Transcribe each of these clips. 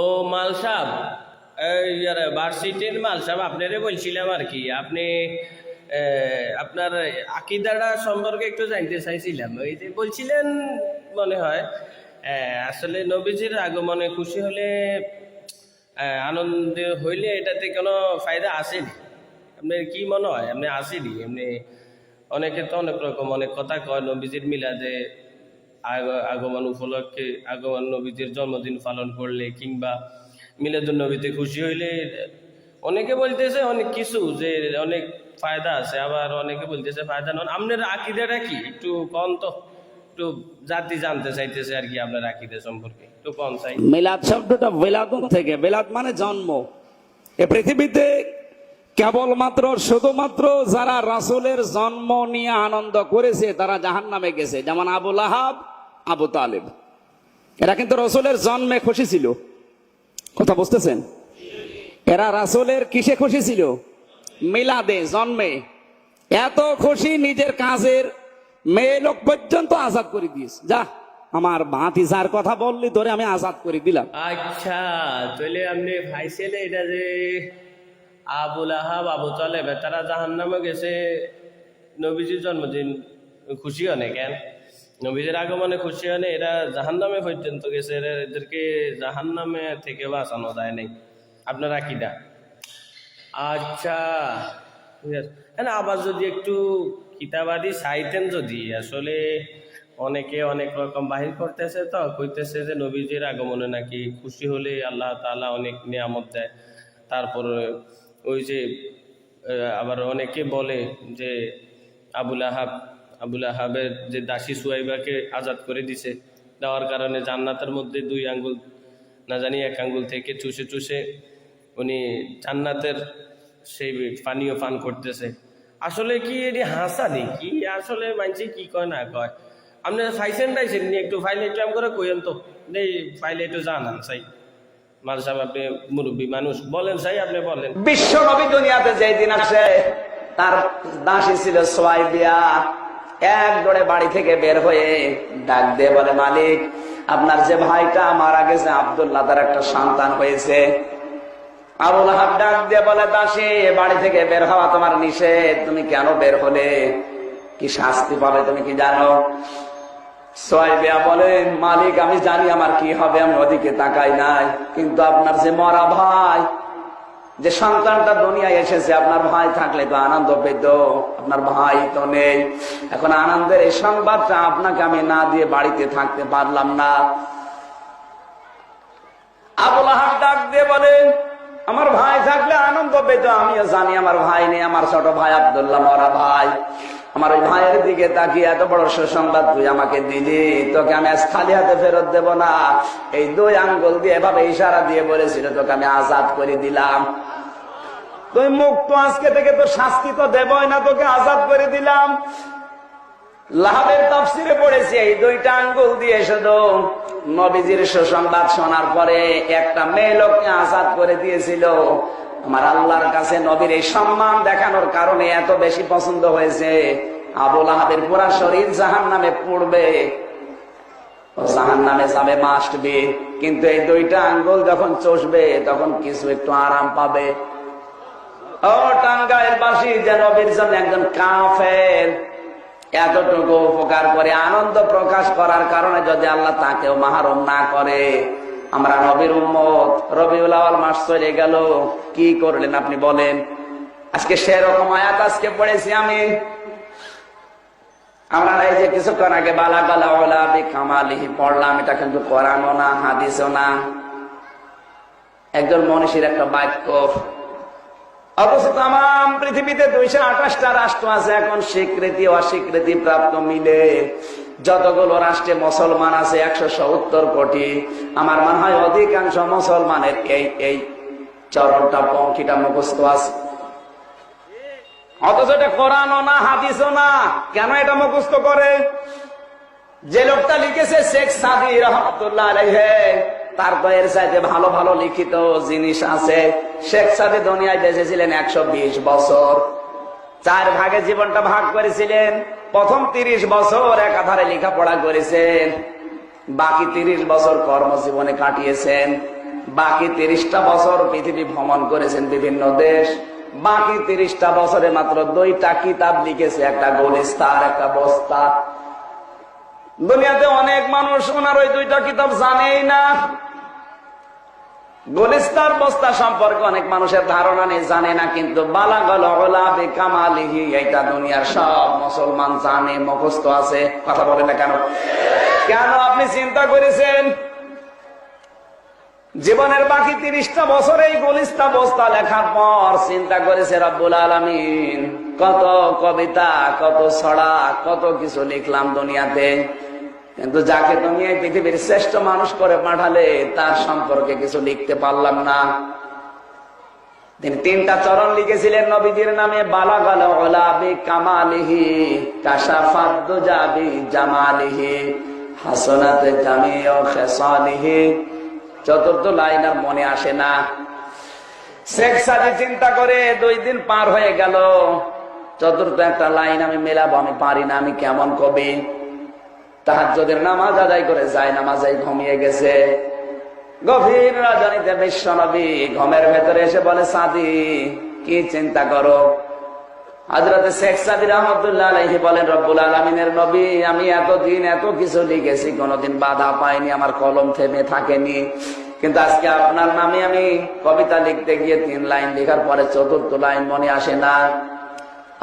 ও মাল সাহেব ভার্সিটির মাল সাহেব আপনারে বলছিলাম আর কি, আপনি আপনার আকিদাটা সম্পর্কে একটু জানতে চাইছিলাম। ওই যে বলছিলেন মনে হয় আসলে নবীজির আগমনে খুশি হলে আনন্দ হইলে এটাতে কোনো ফায়দা আসেনি। আপনার কি মনে হয়? আপনি আসেনি। এমনি অনেকে তো অনেক রকম অনেক কথা কয় নবীজির মিলাদে। আগমন উপলক্ষে আগমন নবীদের জন্মদিন পালন করলে কিংবা মিলাদুল নবীতে খুশি হইলে অনেকে বলতেছে অনেক কিছু যে অনেক ফায়দা আছে, আবার অনেকে বলতেছে ফায়দা নন আপনার আকিদাটা কি? একটু কন তো। একটু জাতি জানতে চাইতেছে আর কি আপনার আকিদা সম্পর্কে। একটু কন চাই। মিলাদ শব্দটা বেলাদুন থেকে। বেলাদ মানে জন্ম। এ পৃথিবীতে কেবলমাত্র, শুধুমাত্র যারা রাসূলের জন্ম নিয়ে আনন্দ করেছে, তারা জাহান নামে গেছে। যেমন আবুল আহাব আবু তালেব। এরা কিন্তু রসুলের জন্মে খুশি ছিল। কথা বুঝতেছেন? এরা রাসূলের কিসে খুশি ছিল? মিলাদে, জন্মে। এত খুশি নিজের কাজের মেয়ে লোক পর্যন্ত আজাদ করে দিয়েছে। যা, আমার ভাতি যার কথা বললি ধরে আমি আজাদ করে দিলাম। আচ্ছা তাহলে আপনি ভাই ছেলে এটা যে আবুল আহাব, আবু তালেব তারা জাহান নামে গেছে, নবীজির জন্মদিন, খুশি হনে কেন নবীজির আগমনে খুশি হনে এরা জাহান নামে পর্যন্ত গেছে। এরা- এদেরকে জাহান নামে থেকে বাঁচানো যায় নাই। আপনারা কিনা আচ্ছা। ঠিক আছে। না আবার যদি একটু কিতাবাদি চাইতেন যদি আসলে অনেকে অনেক রকম বাহির করতেছে তো কইতেছে যে নবীজির আগমনে নাকি খুশি হলে আল্লাহ তাআলা অনেক নিয়ামত দেয়। তারপর ওই যে আবার অনেকে বলে যে আবুল আহাব আবুল আহাবের যে দাসী সুয়াইবাকে আজাদ করে দিছে, দেওয়ার কারণে জান্নাতের মধ্যে দুই আঙ্গুল, না জানি এক আঙ্গুল থেকে চুষে চুষে উনি জান্নাতের সেই পানীয় পান করতেছে। আসলে কি এটি হাসানি? কি আসলে মানছি কি কয় না কয়? আপনি ফাইসেন টাইছেন নি? একটু ফাইলে একটু করে কইেন তো। নেই ফাইলে একটু জানান সাই মাল সাহেব আপনি মুরব্বী মানুষ। বলেন সাই আপনি বলেন। বিশ্ব নবী দুনিয়াতে যেই দিন আসে, তার দাসী ছিল সোয়াইবিয়া। এক দৌড়ে বাড়ি থেকে বের হয়ে ডাক দিয়ে বলে, মালিক, আপনার যে ভাইটা মারা গেছে, আব্দুল্লাহ, তার একটা সন্তান হয়েছে। আবুল হাব ডাক দিয়ে বলে, দাসী, বাড়ি থেকে বের হওয়া তোমার নিষেধ, তুমি কেন বের হলে? কি শাস্তি পাবে তুমি কি জানো? সোয়াইবিয়া মালিক, আমি জানি আমার কি হবে, আমি ওদিকে তাকাই নাই, কিন্তু আপনার যে মরা ভাই যে সন্তানটা দুনিয়ায় এসেছে, আপনার ভাই থাকলে তো আনন্দ পেত, আপনার ভাই তো নেই। এখন আনন্দের এই সংবাদটা আপনাকে আমি না দিয়ে বাড়িতে থাকতে পারলাম না। আমার ভাই থাকলে আনন্দ পেত, আমিও জানি আমার ভাই নেই, আমার ছোট ভাই আবদুল্লাহ মরা ভাই। আমার ওই ভাইয়ের দিকে তাকিয়ে এত বড় সুসংবাদ তুই আমাকে দিলি। তোকে আমি আজ খালি হাতে ফেরত দেব না। এই দুই আঙ্গুল দিয়ে এভাবে ইশারা দিয়ে বলেছিল, তোকে আমি আজাদ করে দিলাম। তুই মুক্ত আজকে থেকে তো শাস্তি তো দেবই না, তোকে আজাদ করে দিলাম। লাহাবের তাফসিরে পড়েছি, এই দুইটা আঙ্গুল দিয়ে শুধু নবীজির সুসংবাদ শোনার পরে একটা মেয়ে লোককে আজাদ করে দিয়েছিল। আমার আল্লাহর কাছে নবীর এই সম্মান দেখানোর কারণে এত বেশি পছন্দ হয়েছে। আবুল আহাবের পুরা শরীর জাহান নামে পড়বে জাহান নামে যাবে মাস্ট বি কিন্তু এই দুইটা আঙ্গুল যখন চষবে, তখন কিছু একটু আরাম পাবে। ও টাঙ্গাইল বাসী, যে নবীর জন্য একজন কাফের, এতটুকু উপকার করে আনন্দ প্রকাশ করার কারণে যদি আল্লাহ তাকেও মাহরুম না করে আমরা নবীর উম্মত। রবিউল আওয়াল মাস চলে গেল। কি করলেন আপনি বলেন? আজকে সেরকম আয়াত আজকে পড়েছি আমি। আমরা এই যে কিছুক্ষণ আগে বালা গালা ওলা কামালিহি পড়লাম, এটা কিন্তু কোরআনও না, হাদিসও না। একজন মনীষীর একটা বাক্য অবশ্য তাম পৃথিবীতে দুইশো আঠাশটা রাষ্ট্র আছে, এখন স্বীকৃতি, অস্বীকৃতি প্রাপ্ত মিলে। যতগুলো রাষ্ট্রে মুসলমান আছে একশো সত্তর কোটি, আমার মনে হয় অধিকাংশ মুসলমানের এই এই চরণটা পঙ্কিটা মুখস্থ আছে। অথচ এটা কোরআনও না, হাদিসও না। কেন এটা মুখস্থ করে? যে লোকটা লিখেছে, শেখ সাদি রহমতুল্লাহ তার এর চাইতে ভালো ভালো লিখিত জিনিস আছে। শেখ সাদি দুনিয়ায় বেঁচেছিলেন একশো বিশ বছর। চার ভাগে জীবনটা ভাগ করেছিলেন। প্রথম তিরিশ বছর একাধারে লেখাপড়া করেছেন, বাকি তিরিশ বছর কর্মজীবনে কাটিয়েছেন, বাকি তিরিশটা বছর পৃথিবী ভ্রমণ করেছেন বিভিন্ন দেশ, বাকি তিরিশটা বছরে মাত্র দুইটা কিতাব লিখেছে, একটা গোলিস্তার একটা বস্তা। দুনিয়াতে অনেক মানুষ ওনার ওই দুইটা কিতাব জানেই না। গোলিস্তার বস্তা সম্পর্কে অনেক মানুষের ধারণা নেই, জানে না, কিন্তু এইটা দুনিয়ার সব মুসলমান জানে, মুখস্থ আছে। কথা বলে না কেন? কেন আপনি চিন্তা করেছেন? জীবনের বাকি তিরিশটা বছর এই গলিস্তা বস্তা লেখার পর চিন্তা করেছে রব্বুল আলমিন, কত কবিতা, কত ছড়া, কত কিছু লিখলাম দুনিয়াতে। কিন্তু যাকে তুমি এই পৃথিবীর শ্রেষ্ঠ মানুষ করে পাঠালে, তার সম্পর্কে কিছু লিখতে পারলাম না। তিনি তিনটা চরণ লিখেছিলেন নবীজির নামে চতুর্থ লাইন আর মনে আসে না। শেখ সাজি চিন্তা করে দুই দিন পার হয়ে গেল। চতুর্থ একটা লাইন আমি মেলাবো, আমি পারি না, আমি কেমন কবি? তাহাজ্জুদের নামাজ আদায় করে যায় নামাজে ঘুমিয়ে গেছে। গভীর রাজনীতে বিশ্ব নবী ঘুমের ভেতরে এসে বলে, সাদি, কি চিন্তা করো? শেখ বলেন, রব্বুল আলমিনের নবী, আমি এতদিন এত কিছু লিখেছি, কোনোদিন বাধা পাইনি, আমার কলম থেমে থাকেনি। কিন্তু আজকে আপনার নামে আমি কবিতা লিখতে গিয়ে তিন লাইন লেখার পরে চতুর্থ লাইন মনে আসে না।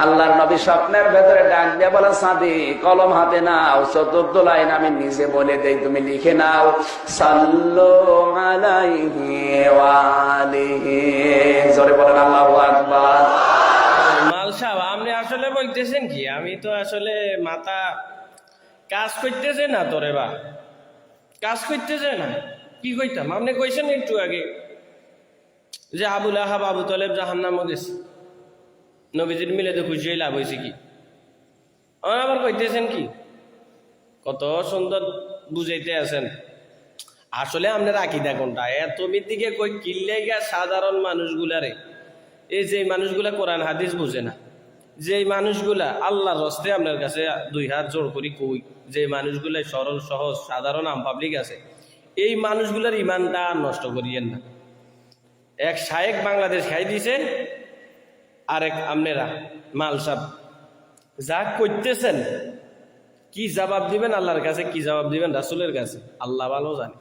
আল্লাহর নবী স্বপ্নের ভেতরে ডাক দিয়ে বলে সাদি কলম হাতে নাও, চতুর্থ লাইন আমি নিজে বলে দেই, তুমি লিখে নাও, সাল্লো জোরে বলেন, আল্লাহু আকবার। আপনি আসলে বলতেছেন কি? আমি তো আসলে মাথা কাজ করতেছে না তোরে বা কাজ করতেছে না? কি কইতাম? আপনি কইছেন একটু আগে যে আবুল আহাব আবু তলেব জাহান্নামও গেছে। নবীজির মিলে তো খুশি হয়ে লাভ হয়েছে কি? আবার কইতেছেন কি? কত সুন্দর বুঝাইতে আছেন। আসলে আপনার আকিদা কোনটা? এত দিকে কই কিল্লে গিয়া সাধারণ মানুষগুলারে এই যে মানুষগুলা কোরআন, হাদিস বুঝে না। যে মানুষগুলা আল্লাহর রস্তে আপনার কাছে দুই হাত জোর করি কই, যে মানুষগুলা সরল, সহজ, সাধারণ, আম পাবলিক আছে, এই মানুষগুলার ইমানটা নষ্ট করিয়েন না। এক শায়েক বাংলাদেশ খাই দিছে আরেক আপনারা মালসাব যা করতেছেন কি জবাব দিবেন আল্লাহর কাছে, কি জবাব দিবেন রাসুলের কাছে? আল্লাহ ভালো জানে।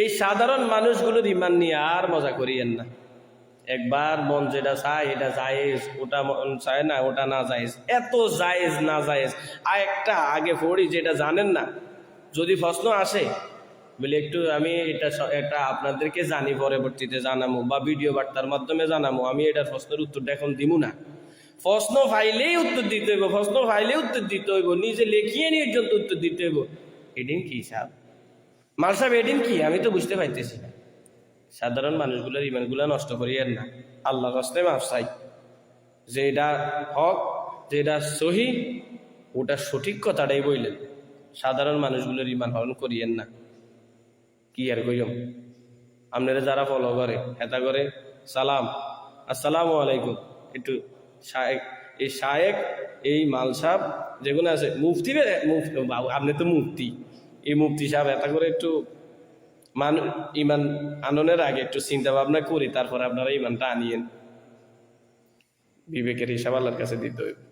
এই সাধারণ মানুষগুলোর ইমান নিয়ে আর মজা করিয়েন না। একবার মন যেটা চায়, এটা জায়েজ, ওটা মন চায় না, ওটা না জায়েজ। এত জায়েজ, না জায়েজ। আর একটা আগে পড়ি, যেটা জানেন না, যদি প্রশ্ন আসে বলে, একটু আমি এটা এটা আপনাদেরকে জানি, পরবর্তীতে জানামো বা ভিডিও বার্তার মাধ্যমে জানামো। আমি এটার প্রশ্নের উত্তরটা এখন দিব না। প্রশ্ন ফাইলেই উত্তর দিতে হইব, প্রশ্ন ফাইলেই উত্তর দিতে হইব, নিজে লেখিয়ে নিয়ে পর্যন্ত উত্তর দিতে হইব। এদিন কি সাহেব? মাল সাহেব, এদিন কি? আমি তো বুঝতে পারতেছি না। সাধারণ মানুষগুলোর ইমানগুলো নষ্ট করিয়েন না। আল্লাহ রস্তে মাফ চাই। যে এটা হক, যে এটা সহি, ওটা সঠিক কথাটাই বললেন। সাধারণ মানুষগুলোর ইমান হরণ করিয়েন না। কি আর কইম? আপনারা যারা ফলো করে, হেতা করে, সালাম। আসসালামু আলাইকুম। একটু শায়েক, এই শায়েক, এই মাল সাহেব যেগুলো আছে, মুফতি আপনি তো মুফতি। এই মুফতি সাহেব এটা করে একটু মান, ইমান আননের আগে একটু চিন্তা ভাবনা করি, তারপরে আপনারা ইমানটা আনিয়েন। বিবেকের হিসাব আল্লাহর কাছে দিতে হইবে।